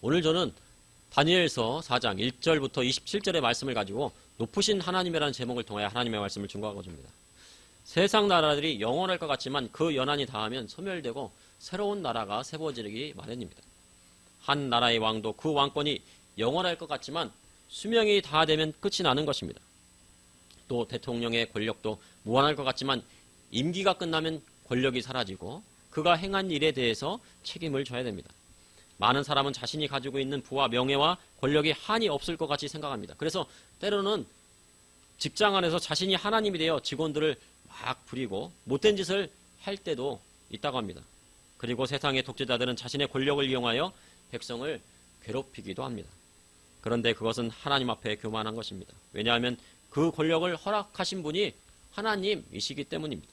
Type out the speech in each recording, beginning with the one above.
오늘 저는 다니엘서 4장 1절부터 27절의 말씀을 가지고 높으신 하나님이라는 제목을 통하여 하나님의 말씀을 증거하고자 합니다. 세상 나라들이 영원할 것 같지만 그 연한이 다하면 소멸되고 새로운 나라가 세워지기 마련입니다. 한 나라의 왕도 그 왕권이 영원할 것 같지만 수명이 다 되면 끝이 나는 것입니다. 또 대통령의 권력도 무한할 것 같지만 임기가 끝나면 권력이 사라지고 그가 행한 일에 대해서 책임을 져야 됩니다. 많은 사람은 자신이 가지고 있는 부와 명예와 권력이 한이 없을 것 같이 생각합니다. 그래서 때로는 직장 안에서 자신이 하나님이 되어 직원들을 막 부리고 못된 짓을 할 때도 있다고 합니다. 그리고 세상의 독재자들은 자신의 권력을 이용하여 백성을 괴롭히기도 합니다. 그런데 그것은 하나님 앞에 교만한 것입니다. 왜냐하면 그 권력을 허락하신 분이 하나님이시기 때문입니다.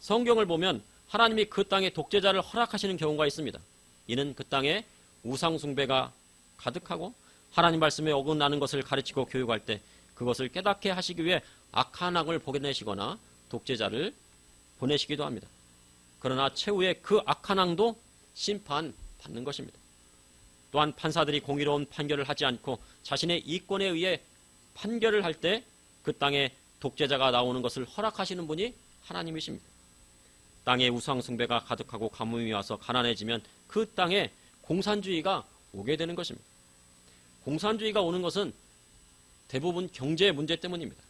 성경을 보면 하나님이 그 땅에 독재자를 허락하시는 경우가 있습니다. 이는 그 땅에 우상숭배가 가득하고 하나님 말씀에 어긋나는 것을 가르치고 교육할 때 그것을 깨닫게 하시기 위해 악한 악을 보내시거나 독재자를 보내시기도 합니다. 그러나 최후의 그 악한 악도 심판받는 것입니다. 또한 판사들이 공의로운 판결을 하지 않고 자신의 이권에 의해 판결을 할 때 그 땅에 독재자가 나오는 것을 허락하시는 분이 하나님이십니다. 땅에 우상 숭배가 가득하고 가뭄이 와서 가난해지면 그 땅에 공산주의가 오게 되는 것입니다. 공산주의가 오는 것은 대부분 경제 문제 때문입니다.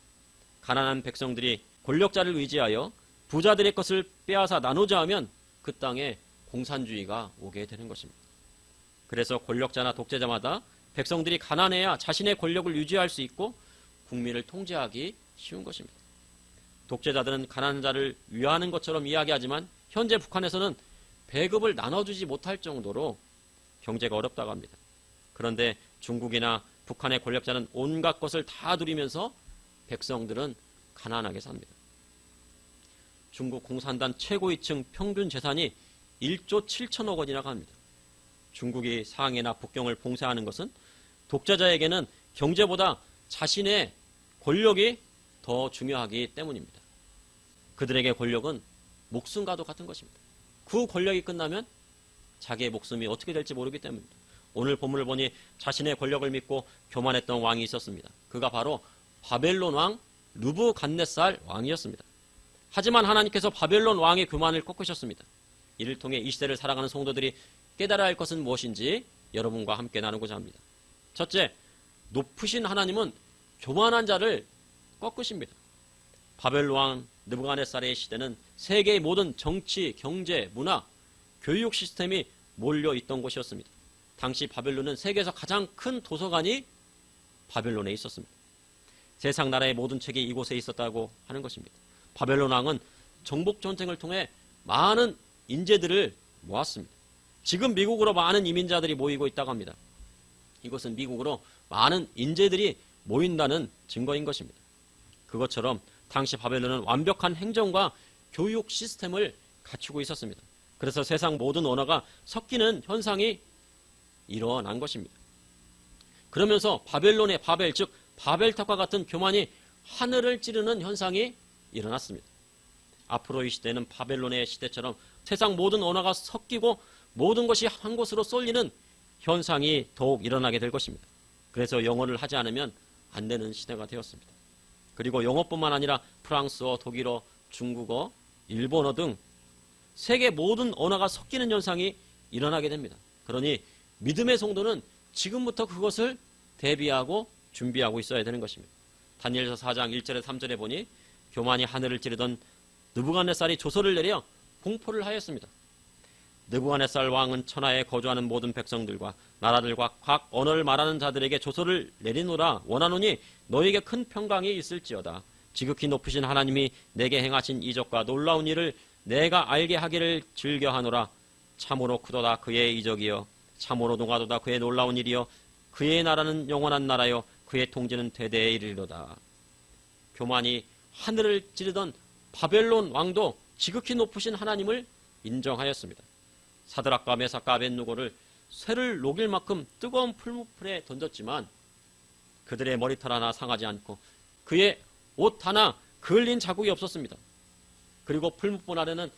가난한 백성들이 권력자를 의지하여 부자들의 것을 빼앗아 나누자 하면 그 땅에 공산주의가 오게 되는 것입니다. 그래서 권력자나 독재자마다 백성들이 가난해야 자신의 권력을 유지할 수 있고 국민을 통제하기 쉬운 것입니다. 독재자들은 가난한 자를 위하는 것처럼 이야기하지만 현재 북한에서는 배급을 나눠주지 못할 정도로 경제가 어렵다고 합니다. 그런데 중국이나 북한의 권력자는 온갖 것을 다 누리면서 백성들은 가난하게 삽니다. 중국 공산당 최고위층 평균 재산이 1조 7천억 원이라고 합니다. 중국이 상해나 북경을 봉쇄하는 것은 독재자에게는 경제보다 자신의 권력이 더 중요하기 때문입니다. 그들에게 권력은 목숨과도 같은 것입니다. 그 권력이 끝나면 자기의 목숨이 어떻게 될지 모르기 때문입니다. 오늘 본문을 보니 자신의 권력을 믿고 교만했던 왕이 있었습니다. 그가 바로 바벨론 왕 루브간네살 왕이었습니다. 하지만 하나님께서 바벨론 왕의 교만을 꺾으셨습니다. 이를 통해 이 시대를 살아가는 성도들이 깨달아야 할 것은 무엇인지 여러분과 함께 나누고자 합니다. 첫째, 높으신 하나님은 교만한 자를 꺾으십니다. 바벨론 왕 느부갓네살의 시대는 세계의 모든 정치, 경제, 문화, 교육 시스템이 몰려 있던 곳이었습니다. 당시 바벨론은 세계에서 가장 큰 도서관이 바벨론에 있었습니다. 세상 나라의 모든 책이 이곳에 있었다고 하는 것입니다. 바벨론 왕은 정복 전쟁을 통해 많은 인재들을 모았습니다. 지금 미국으로 많은 이민자들이 모이고 있다고 합니다. 이것은 미국으로 많은 인재들이 모인다는 증거인 것입니다. 그것처럼 당시 바벨론은 완벽한 행정과 교육 시스템을 갖추고 있었습니다. 그래서 세상 모든 언어가 섞이는 현상이 일어난 것입니다. 그러면서 바벨론의 바벨, 즉 바벨탑과 같은 교만이 하늘을 찌르는 현상이 일어났습니다. 앞으로 이 시대는 바벨론의 시대처럼 세상 모든 언어가 섞이고 모든 것이 한 곳으로 쏠리는 현상이 더욱 일어나게 될 것입니다. 그래서 영어를 하지 않으면 안 되는 시대가 되었습니다. 그리고 영어뿐만 아니라 프랑스어, 독일어, 중국어, 일본어 등 세계 모든 언어가 섞이는 현상이 일어나게 됩니다. 그러니 믿음의 성도는 지금부터 그것을 대비하고 준비하고 있어야 되는 것입니다. 다니엘서 4장 1절에 3절에 보니 교만이 하늘을 찌르던 느부갓네살이 조서를 내려 공포를 하였습니다. 느부갓네살 왕은 천하에 거주하는 모든 백성들과 나라들과 각 언어를 말하는 자들에게 조서를 내리노라 원하노니 너에게 큰 평강이 있을지어다. 지극히 높으신 하나님이 내게 행하신 이적과 놀라운 일을 내가 알게 하기를 즐겨하노라. 참으로 크도다 그의 이적이여 참으로 동하도다 그의 놀라운 일이여 그의 나라는 영원한 나라여 그의 통제는 대대에 이르리로다. 교만이 하늘을 찌르던 바벨론 왕도 지극히 높으신 하나님을 인정하였습니다. 사드락과 메사카 아벤누고를 쇠를 녹일 만큼 뜨거운 풀무풀에 던졌지만 그들의 머리털 하나 상하지 않고 그의 옷 하나 그을린 자국이 없었습니다. 그리고 풀무불 아래는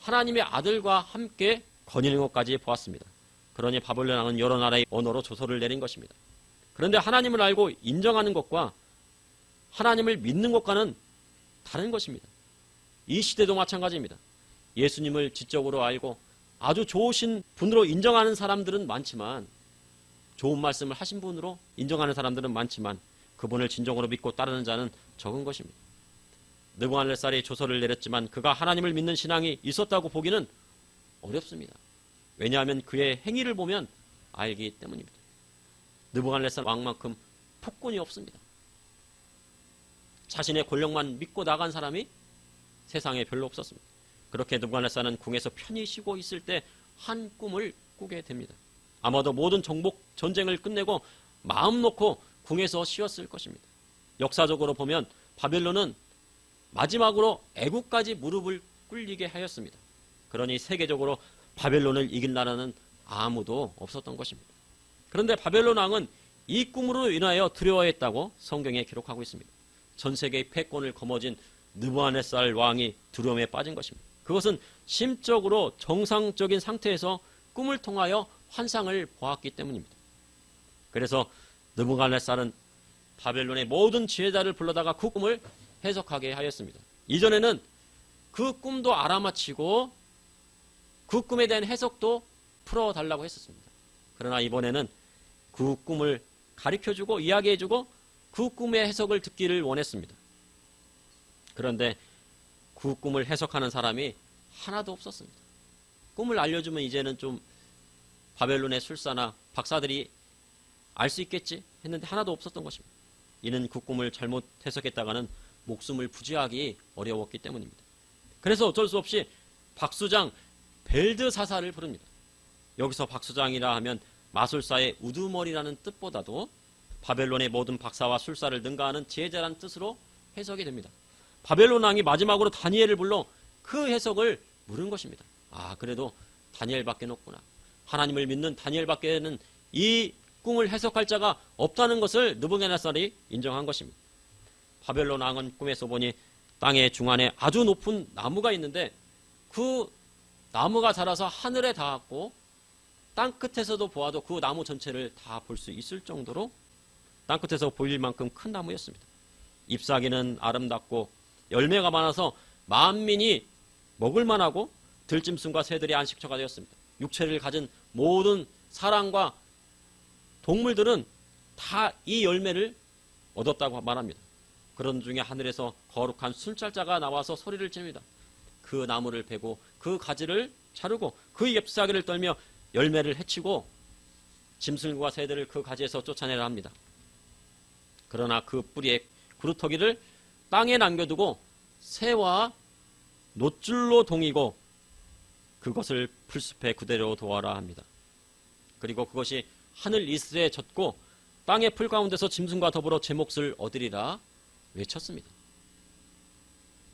하나님의 아들과 함께 거니는 것까지 보았습니다. 그러니 바벨론 왕은 여러 나라의 언어로 조서를 내린 것입니다. 그런데 하나님을 알고 인정하는 것과 하나님을 믿는 것과는 다른 것입니다. 이 시대도 마찬가지입니다. 예수님을 지적으로 알고 아주 좋으신 분으로 인정하는 사람들은 많지만 좋은 말씀을 하신 분으로 인정하는 사람들은 많지만 그분을 진정으로 믿고 따르는 자는 적은 것입니다. 느부갓네살이 조서를 내렸지만 그가 하나님을 믿는 신앙이 있었다고 보기는 어렵습니다. 왜냐하면 그의 행위를 보면 알기 때문입니다. 느부갓네살 왕만큼 폭군이 없습니다. 자신의 권력만 믿고 나간 사람이 세상에 별로 없었습니다. 그렇게 느부갓네살은 궁에서 편히 쉬고 있을 때 한 꿈을 꾸게 됩니다. 아마도 모든 정복 전쟁을 끝내고 마음 놓고 궁에서 쉬었을 것입니다. 역사적으로 보면 바벨론은 마지막으로 애국까지 무릎을 꿇리게 하였습니다. 그러니 세계적으로 바벨론을 이길 나라는 아무도 없었던 것입니다. 그런데 바벨론 왕은 이 꿈으로 인하여 두려워했다고 성경에 기록하고 있습니다. 전 세계의 패권을 거머쥔 느부갓네살 왕이 두려움에 빠진 것입니다. 그것은 심적으로 정상적인 상태에서 꿈을 통하여 환상을 보았기 때문입니다. 그래서 느부갓네살은 바벨론의 모든 지혜자를 불러다가 그 꿈을 해석하게 하였습니다. 이전에는 그 꿈도 알아맞히고 그 꿈에 대한 해석도 풀어달라고 했었습니다. 그러나 이번에는 그 꿈을 가르쳐주고 이야기해주고 그 꿈의 해석을 듣기를 원했습니다. 그런데 그 꿈을 해석하는 사람이 하나도 없었습니다. 꿈을 알려주면 이제는 좀 바벨론의 술사나 박사들이 알 수 있겠지 했는데 하나도 없었던 것입니다. 이는 그 꿈을 잘못 해석했다가는 목숨을 부지하기 어려웠기 때문입니다. 그래서 어쩔 수 없이 박수장 벨드사사를 부릅니다. 여기서 박수장이라 하면 마술사의 우두머리라는 뜻보다도 바벨론의 모든 박사와 술사를 능가하는 지혜자라는 뜻으로 해석이 됩니다. 바벨론 왕이 마지막으로 다니엘을 불러 그 해석을 물은 것입니다. 아, 그래도 다니엘밖에 없구나. 하나님을 믿는 다니엘밖에는 이 꿈을 해석할 자가 없다는 것을 느부갓네살이 인정한 것입니다. 바벨론 왕은 꿈에서 보니 땅의 중앙에 아주 높은 나무가 있는데 그 나무가 자라서 하늘에 닿았고 땅 끝에서도 보아도 그 나무 전체를 다 볼 수 있을 정도로 땅 끝에서 보일 만큼 큰 나무였습니다. 잎사귀는 아름답고 열매가 많아서 만민이 먹을 만하고 들짐승과 새들이 안식처가 되었습니다. 육체를 가진 모든 사람과 동물들은 다 이 열매를 얻었다고 말합니다. 그런 중에 하늘에서 거룩한 순찰자가 나와서 소리를 칩니다. 그 나무를 베고 그 가지를 자르고 그 잎사귀를 떨며 열매를 해치고 짐승과 새들을 그 가지에서 쫓아내라 합니다. 그러나 그 뿌리의 구루터기를 땅에 남겨두고 새와 노줄로 동이고 그것을 풀숲에 그대로 도와라 합니다. 그리고 그것이 하늘 이슬에 젖고 땅의 풀 가운데서 짐승과 더불어 제 몫을 얻으리라 외쳤습니다.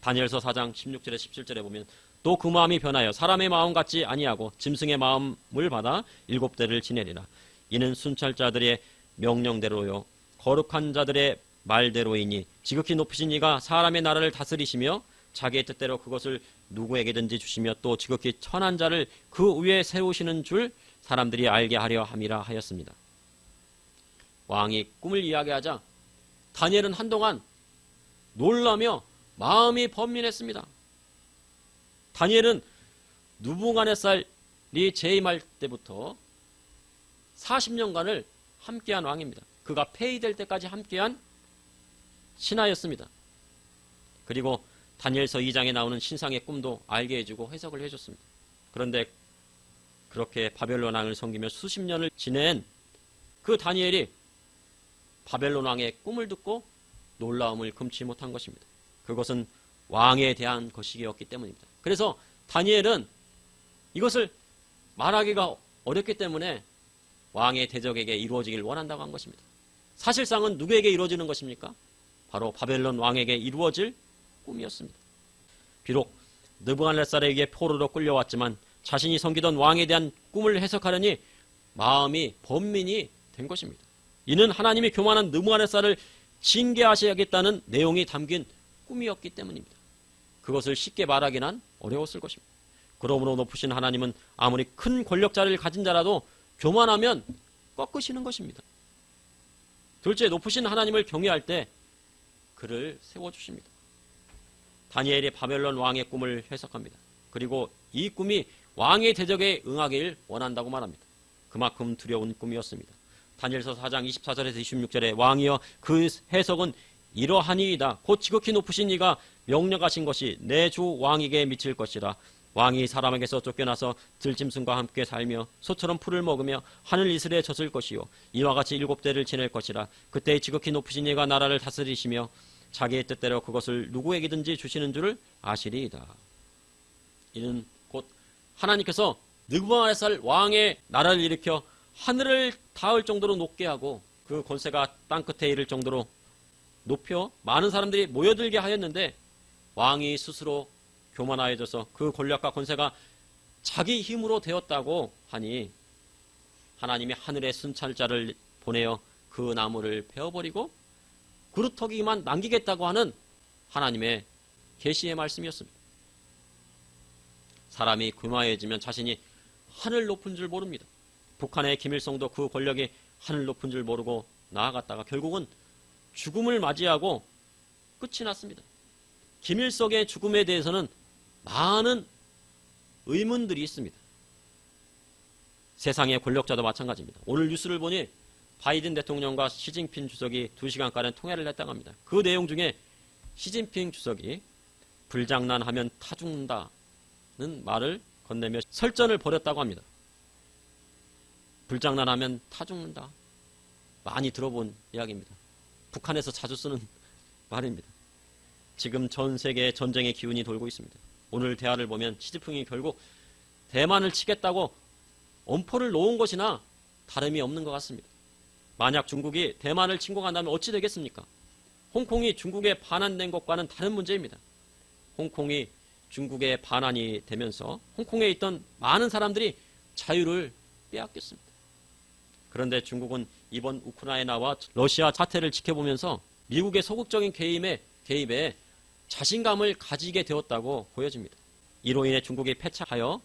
다니엘서 4장 16절에 17절에 보면 또 그 마음이 변하여 사람의 마음 같지 아니하고 짐승의 마음을 받아 일곱 대를 지내리라. 이는 순찰자들의 명령대로요 거룩한 자들의 말대로이니 지극히 높으신 이가 사람의 나라를 다스리시며 자기의 뜻대로 그것을 누구에게든지 주시며 또 지극히 천한 자를 그 위에 세우시는 줄 사람들이 알게 하려 함이라 하였습니다. 왕이 꿈을 이야기하자 다니엘은 한동안 놀라며 마음이 번민했습니다. 다니엘은 누붕간의살이 재임할 때부터 40년간을 함께한 왕입니다. 그가 폐위될 때까지 함께한 신하였습니다. 그리고 다니엘서 2장에 나오는 신상의 꿈도 알게 해주고 해석을 해줬습니다. 그런데 그렇게 바벨론 왕을 섬기며 수십 년을 지낸 그 다니엘이 바벨론 왕의 꿈을 듣고 놀라움을 금치 못한 것입니다. 그것은 왕에 대한 것이었기 때문입니다. 그래서 다니엘은 이것을 말하기가 어렵기 때문에 왕의 대적에게 이루어지길 원한다고 한 것입니다. 사실상은 누구에게 이루어지는 것입니까? 바로 바벨론 왕에게 이루어질 꿈이었습니다. 비록 느부갓네살에 의해 포로로 끌려왔지만 자신이 섬기던 왕에 대한 꿈을 해석하려니 마음이 번민이 된 것입니다. 이는 하나님이 교만한 느부갓네살을 징계하셔야겠다는 내용이 담긴 꿈이었기 때문입니다. 그것을 쉽게 말하기는 어려웠을 것입니다. 그러므로 높으신 하나님은 아무리 큰 권력자를 가진 자라도 교만하면 꺾으시는 것입니다. 둘째, 높으신 하나님을 경외할 때 그를 세워주십니다. 다니엘이 바벨론 왕의 꿈을 해석합니다. 그리고 이 꿈이 왕의 대적에 응하길 원한다고 말합니다. 그만큼 두려운 꿈이었습니다. 다니엘서 4장 24절에서 26절에 왕이여 그 해석은 이러하니이다. 곧 지극히 높으신 이가 명령하신 것이 내 주 왕에게 미칠 것이라. 왕이 사람에게서 쫓겨나서 들짐승과 함께 살며 소처럼 풀을 먹으며 하늘 이슬에 젖을 것이요 이와 같이 일곱 대를 지낼 것이라 그때 지극히 높으신 이가 나라를 다스리시며 자기의 뜻대로 그것을 누구에게든지 주시는 줄을 아시리이다. 이는 곧 하나님께서 느부갓네살 왕의 나라를 일으켜 하늘을 닿을 정도로 높게 하고 그 권세가 땅 끝에 이를 정도로 높여 많은 사람들이 모여들게 하였는데 왕이 스스로 교만하여져서 그 권력과 권세가 자기 힘으로 되었다고 하니 하나님이 하늘의 순찰자를 보내어 그 나무를 베어버리고 그루터기만 남기겠다고 하는 하나님의 계시의 말씀이었습니다. 사람이 교만해지면 자신이 하늘 높은 줄 모릅니다. 북한의 김일성도 그 권력이 하늘 높은 줄 모르고 나아갔다가 결국은 죽음을 맞이하고 끝이 났습니다. 김일성의 죽음에 대해서는 많은 의문들이 있습니다. 세상의 권력자도 마찬가지입니다. 오늘 뉴스를 보니 바이든 대통령과 시진핑 주석이 2시간가량 통화를 했다고 합니다. 그 내용 중에 시진핑 주석이 불장난하면 타 죽는다는 말을 건네며 설전을 벌였다고 합니다. 불장난하면 타 죽는다. 많이 들어본 이야기입니다. 북한에서 자주 쓰는 말입니다. 지금 전 세계에 전쟁의 기운이 돌고 있습니다. 오늘 대화를 보면 시진핑이 결국 대만을 치겠다고 엄포를 놓은 것이나 다름이 없는 것 같습니다. 만약 중국이 대만을 침공한다면 어찌 되겠습니까? 홍콩이 중국에 반환된 것과는 다른 문제입니다. 홍콩이 중국에 반환이 되면서 홍콩에 있던 많은 사람들이 자유를 빼앗겼습니다. 그런데 중국은 이번 우크라이나와 러시아 사태를 지켜보면서 미국의 소극적인 개입에, 개입에 자신감을 가지게 되었다고 보여집니다. 이로 인해 중국이 패착하여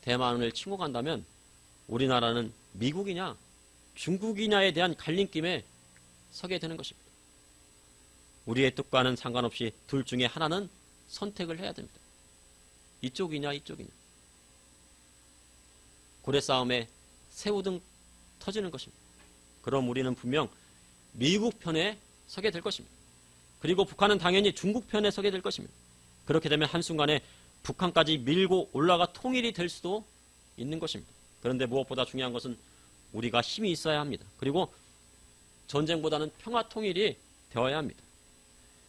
대만을 침공한다면 우리나라는 미국이냐 중국이냐에 대한 갈림김에 서게 되는 것입니다. 우리의 뜻과는 상관없이 둘 중에 하나는 선택을 해야 됩니다. 이쪽이냐 이쪽이냐. 고래 싸움에 새우등 터지는 것입니다. 그럼 우리는 분명 미국 편에 서게 될 것입니다. 그리고 북한은 당연히 중국 편에 서게 될 것입니다. 그렇게 되면 한순간에 북한까지 밀고 올라가 통일이 될 수도 있는 것입니다. 그런데 무엇보다 중요한 것은 우리가 힘이 있어야 합니다. 그리고 전쟁보다는 평화 통일이 되어야 합니다.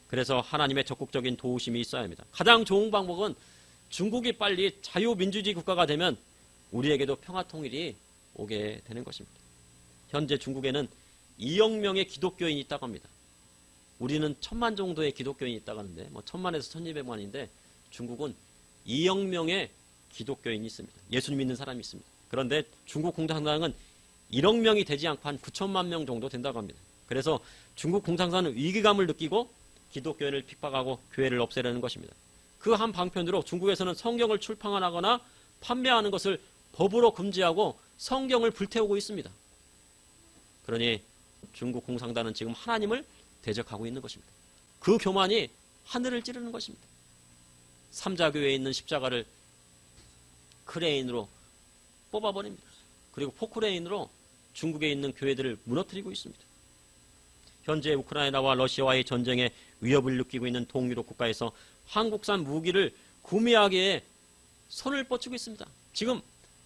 그래서 하나님의 적극적인 도우심이 있어야 합니다. 가장 좋은 방법은 중국이 빨리 자유민주주의 국가가 되면 우리에게도 평화 통일이 오게 되는 것입니다. 현재 중국에는 2억 명의 기독교인이 있다고 합니다. 우리는 천만 정도의 기독교인이 있다고 하는데 뭐 천만에서 천이백만인데 중국은 2억 명의 기독교인이 있습니다. 예수님 믿는 사람이 있습니다. 그런데 중국 공산당은 1억 명이 되지 않고 한 9천만 명 정도 된다고 합니다. 그래서 중국 공산당은 위기감을 느끼고 기독교인을 핍박하고 교회를 없애려는 것입니다. 그 한 방편으로 중국에서는 성경을 출판하거나 판매하는 것을 법으로 금지하고 성경을 불태우고 있습니다. 그러니 중국 공산당은 지금 하나님을 대적하고 있는 것입니다. 그 교만이 하늘을 찌르는 것입니다. 삼자교회에 있는 십자가를 크레인으로 뽑아버립니다. 그리고 포크레인으로 중국에 있는 교회들을 무너뜨리고 있습니다. 현재 우크라이나와 러시아와의 전쟁에 위협을 느끼고 있는 동유럽 국가에서 한국산 무기를 구매하기에 손을 뻗치고 있습니다. 지금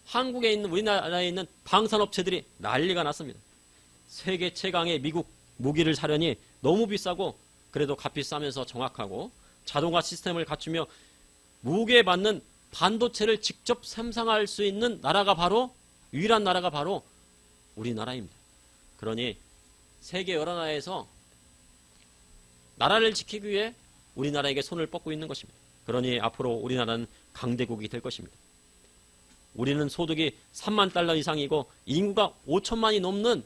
한국에 있는 우리나라에 있는 방산업체들이 난리가 났습니다. 세계 최강의 미국 무기를 사려니 너무 비싸고 그래도 값이 싸면서 정확하고 자동화 시스템을 갖추며 무게에 맞는 반도체를 직접 생산할 수 있는 나라가 바로 유일한 나라가 바로 우리나라입니다. 그러니 세계 여러 나라에서 나라를 지키기 위해 우리나라에게 손을 뻗고 있는 것입니다. 그러니 앞으로 우리나라는 강대국이 될 것입니다. 우리는 소득이 3만 달러 이상이고 인구가 5천만이 넘는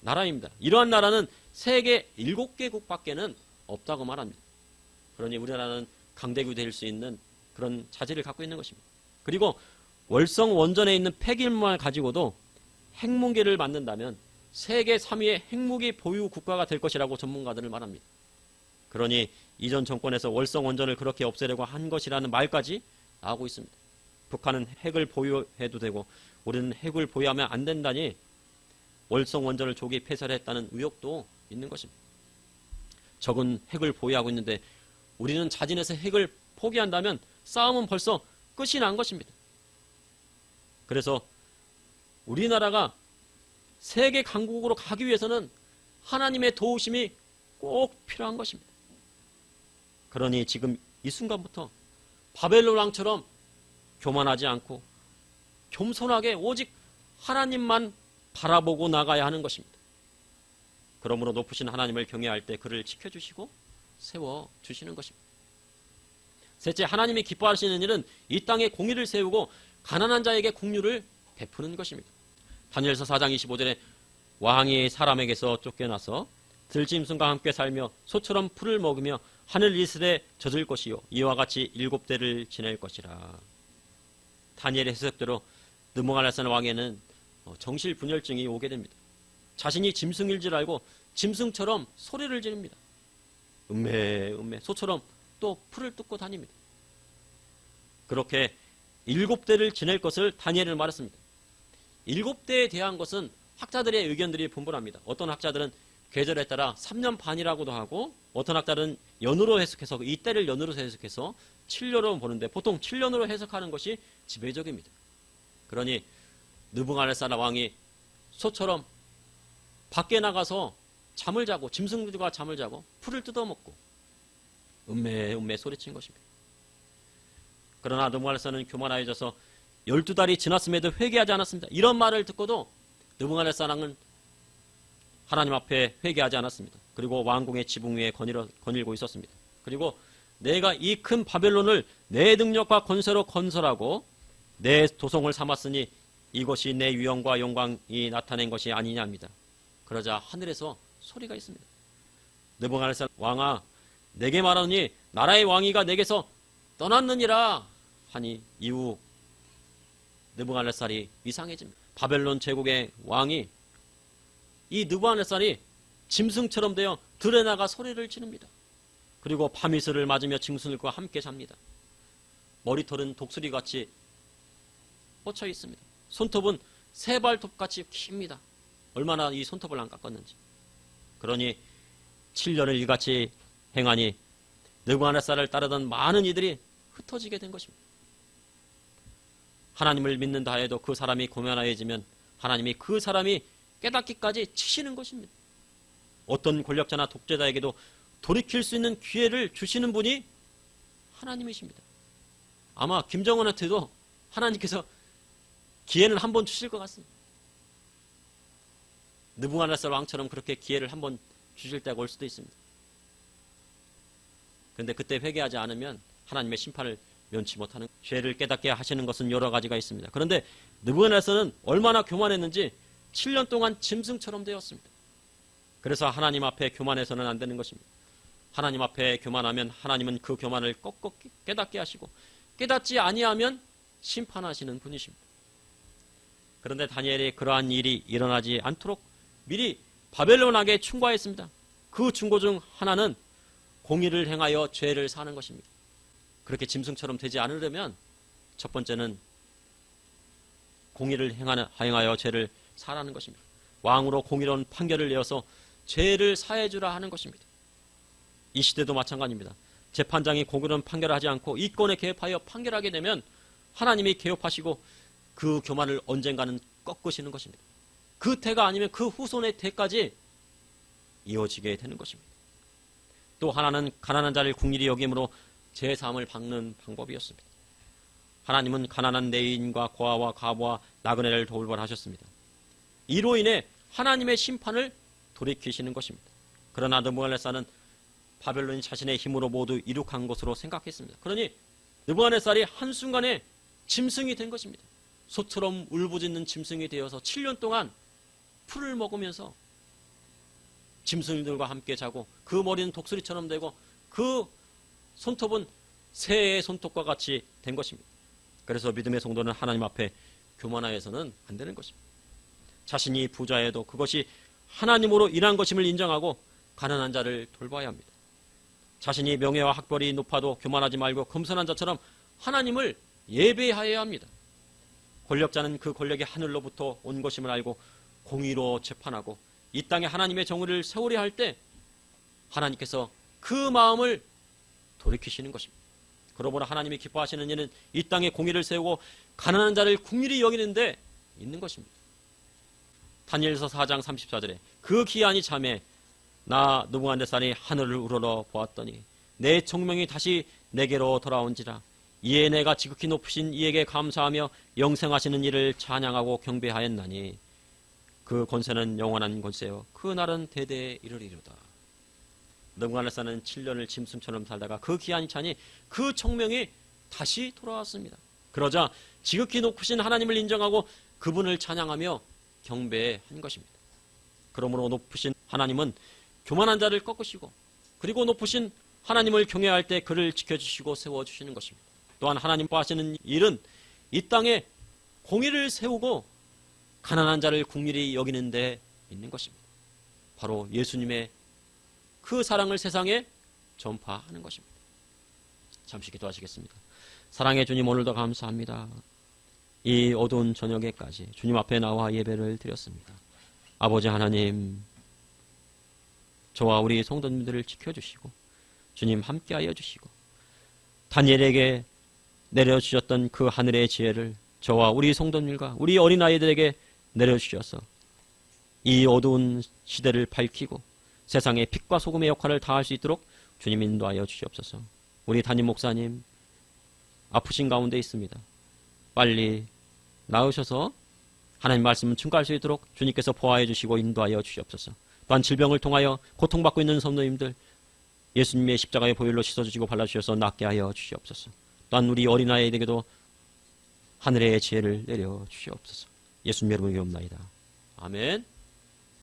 나라입니다. 이러한 나라는 세계 7개국밖에는 없다고 말합니다. 그러니 우리나라는 강대국이 될 수 있는 그런 자질을 갖고 있는 것입니다. 그리고 월성 원전에 있는 폐기물만 가지고도 핵무기를 만든다면 세계 3위의 핵무기 보유 국가가 될 것이라고 전문가들은 말합니다. 그러니 이전 정권에서 월성 원전을 그렇게 없애려고 한 것이라는 말까지 나오고 있습니다. 북한은 핵을 보유해도 되고 우리는 핵을 보유하면 안 된다니 월성 원전을 조기 폐쇄했다는 의혹도 있는 것입니다. 적은 핵을 보유하고 있는데 우리는 자진해서 핵을 포기한다면 싸움은 벌써 끝이 난 것입니다. 그래서 우리나라가 세계 강국으로 가기 위해서는 하나님의 도우심이 꼭 필요한 것입니다. 그러니 지금 이 순간부터 바벨론 왕처럼 교만하지 않고 겸손하게 오직 하나님만 바라보고 나가야 하는 것입니다. 그러므로 높으신 하나님을 경외할 때 그를 지켜주시고 세워 주시는 것입니다. 셋째, 하나님이 기뻐하시는 일은 이 땅에 공의를 세우고 가난한 자에게 공유를 베푸는 것입니다. 다니엘서 4장 25절에 왕이 사람에게서 쫓겨나서 들짐승과 함께 살며 소처럼 풀을 먹으며 하늘 이슬에 젖을 것이요 이와 같이 일곱 대를 지낼 것이라. 다니엘의 해석대로 느무갈라산 왕에는 어, 정실 분열증이 오게 됩니다. 자신이 짐승일 줄 알고 짐승처럼 소리를 지릅니다. 음메 음메 소처럼 또 풀을 뜯고 다닙니다. 그렇게 일곱 대를 지낼 것을 다니엘은 말했습니다. 일곱 대에 대한 것은 학자들의 의견들이 분분합니다. 어떤 학자들은 계절에 따라 3년 반이라고도 하고 어떤 학자들은 연으로 해석해서 이 때를 연으로 해석해서 7년으로 보는데 보통 7년으로 해석하는 것이 지배적입니다. 그러니 느부갓네살 왕이 소처럼 밖에 나가서 잠을 자고 짐승들과 잠을 자고 풀을 뜯어먹고 음메 음메 소리친 것입니다. 그러나 느부갓네살은 교만하여져서 12달이 지났음에도 회개하지 않았습니다. 이런 말을 듣고도 느부갓네살 왕은 하나님 앞에 회개하지 않았습니다. 그리고 왕궁의 지붕 위에 거닐고 있었습니다. 그리고 내가 이 큰 바벨론을 내 능력과 권세로 건설하고 내 도성을 삼았으니 이것이 내 위엄과 영광이 나타낸 것이 아니냐입니다. 그러자 하늘에서 소리가 있습니다. 느부갓네살 왕아 내게 말하니 나라의 왕위가 내게서 떠났느니라 하니 이후 느부갓네살이 이상해집니다. 바벨론 제국의 왕이 이 느부갓네살이 짐승처럼 되어 들에 나가 소리를 지릅니다. 그리고 밤이슬을 맞으며 짐승들과 함께 잡니다. 머리털은 독수리 같이 뻗쳐 있습니다. 손톱은 세발톱 같이 깁니다. 얼마나 이 손톱을 안 깎았는지. 그러니 7년을 이같이 행하니 느부갓네살을 따르던 많은 이들이 흩어지게 된 것입니다. 하나님을 믿는다 해도 그 사람이 고면하여지면 하나님이 그 사람이 깨닫기까지 치시는 것입니다. 어떤 권력자나 독재자에게도 돌이킬 수 있는 기회를 주시는 분이 하나님이십니다. 아마 김정은한테도 하나님께서 기회는 한 번 주실 것 같습니다. 느부갓네살 왕처럼 그렇게 기회를 한 번 주실 때가 올 수도 있습니다. 그런데 그때 회개하지 않으면 하나님의 심판을 면치 못하는 죄를 깨닫게 하시는 것은 여러 가지가 있습니다. 그런데 느부갓네살은 얼마나 교만했는지 7년 동안 짐승처럼 되었습니다. 그래서 하나님 앞에 교만해서는 안 되는 것입니다. 하나님 앞에 교만하면 하나님은 그 교만을 꺾고 깨닫게 하시고 깨닫지 아니하면 심판하시는 분이십니다. 그런데 다니엘이 그러한 일이 일어나지 않도록 미리 바벨론에게 충고했습니다. 그 충고 중 하나는 공의를 행하여 죄를 사는 것입니다. 그렇게 짐승처럼 되지 않으려면 첫 번째는 공의를 행하여 죄를 사라는 것입니다. 왕으로 공의로운 판결을 내어서 죄를 사해 주라 하는 것입니다. 이 시대도 마찬가지입니다. 재판장이 공의로운 판결을 하지 않고 이권에 개입하여 판결하게 되면 하나님이 개업하시고 그 교만을 언젠가는 꺾으시는 것입니다. 그 태가 아니면 그 후손의 태까지 이어지게 되는 것입니다. 또 하나는 가난한 자를 궁일이 여김으로 제 삶을 박는 방법이었습니다. 하나님은 가난한 내인과 고아와 가부와 나그네를 돌벌하셨습니다. 이로 인해 하나님의 심판을 돌이키시는 것입니다. 그러나 느부갓네살은 바벨론이 자신의 힘으로 모두 이룩한 것으로 생각했습니다. 그러니 느부갓네살이 한순간에 짐승이 된 것입니다. 소처럼 울부짖는 짐승이 되어서 7년 동안 풀을 먹으면서 짐승들과 함께 자고 그 머리는 독수리처럼 되고 그 손톱은 새의 손톱과 같이 된 것입니다. 그래서 믿음의 성도는 하나님 앞에 교만하여서는 안 되는 것입니다. 자신이 부자여도 그것이 하나님으로 인한 것임을 인정하고 가난한 자를 돌봐야 합니다. 자신이 명예와 학벌이 높아도 교만하지 말고 겸손한 자처럼 하나님을 예배하여야 합니다. 권력자는 그 권력이 하늘로부터 온 것임을 알고 공의로 재판하고 이 땅에 하나님의 정의를 세우려 할 때 하나님께서 그 마음을 돌이키시는 것입니다. 그러므로 하나님이 기뻐하시는 일은 이 땅에 공의를 세우고 가난한 자를 국률이 여기는데 있는 것입니다. 다니엘서 4장 34절에 그 기한이 참에 나 누부갓네살이 하늘을 우러러 보았더니 내 총명이 다시 내게로 돌아온지라 이에 내가 지극히 높으신 이에게 감사하며 영생하시는 이를 찬양하고 경배하였나니 그 권세는 영원한 권세요 그 날은 대대에 이르리로다 느부갓네살은 7년을 짐승처럼 살다가 그 기한이 차니 그 총명이 다시 돌아왔습니다 그러자 지극히 높으신 하나님을 인정하고 그분을 찬양하며 경배한 것입니다 그러므로 높으신 하나님은 교만한 자를 꺾으시고 그리고 높으신 하나님을 경외할 때 그를 지켜주시고 세워주시는 것입니다. 또한 하나님과 하시는 일은 이 땅에 공의를 세우고 가난한 자를 국률이 여기는 데 있는 것입니다. 바로 예수님의 그 사랑을 세상에 전파하는 것입니다. 잠시 기도하시겠습니다. 사랑의 주님 오늘도 감사합니다. 이 어두운 저녁에까지 주님 앞에 나와 예배를 드렸습니다. 아버지 하나님 저와 우리 성도님들을 지켜주시고 주님 함께하여 주시고 다니엘에게 내려주셨던 그 하늘의 지혜를 저와 우리 성도님과 우리 어린아이들에게 내려주셔서 이 어두운 시대를 밝히고 세상의 빛과 소금의 역할을 다할 수 있도록 주님 인도하여 주시옵소서. 우리 담임 목사님 아프신 가운데 있습니다. 빨리 나으셔서 하나님 말씀을 증거할 수 있도록 주님께서 보호해 주시고 인도하여 주시옵소서. 또한 질병을 통하여 고통받고 있는 성도님들 예수님의 십자가의 보혈로 씻어주시고 발라주셔서 낫게 하여 주시옵소서. 또한 우리 어린아이에게도 하늘의 지혜를 내려 주시옵소서. 예수님 여러분 이옵나이다. 아멘.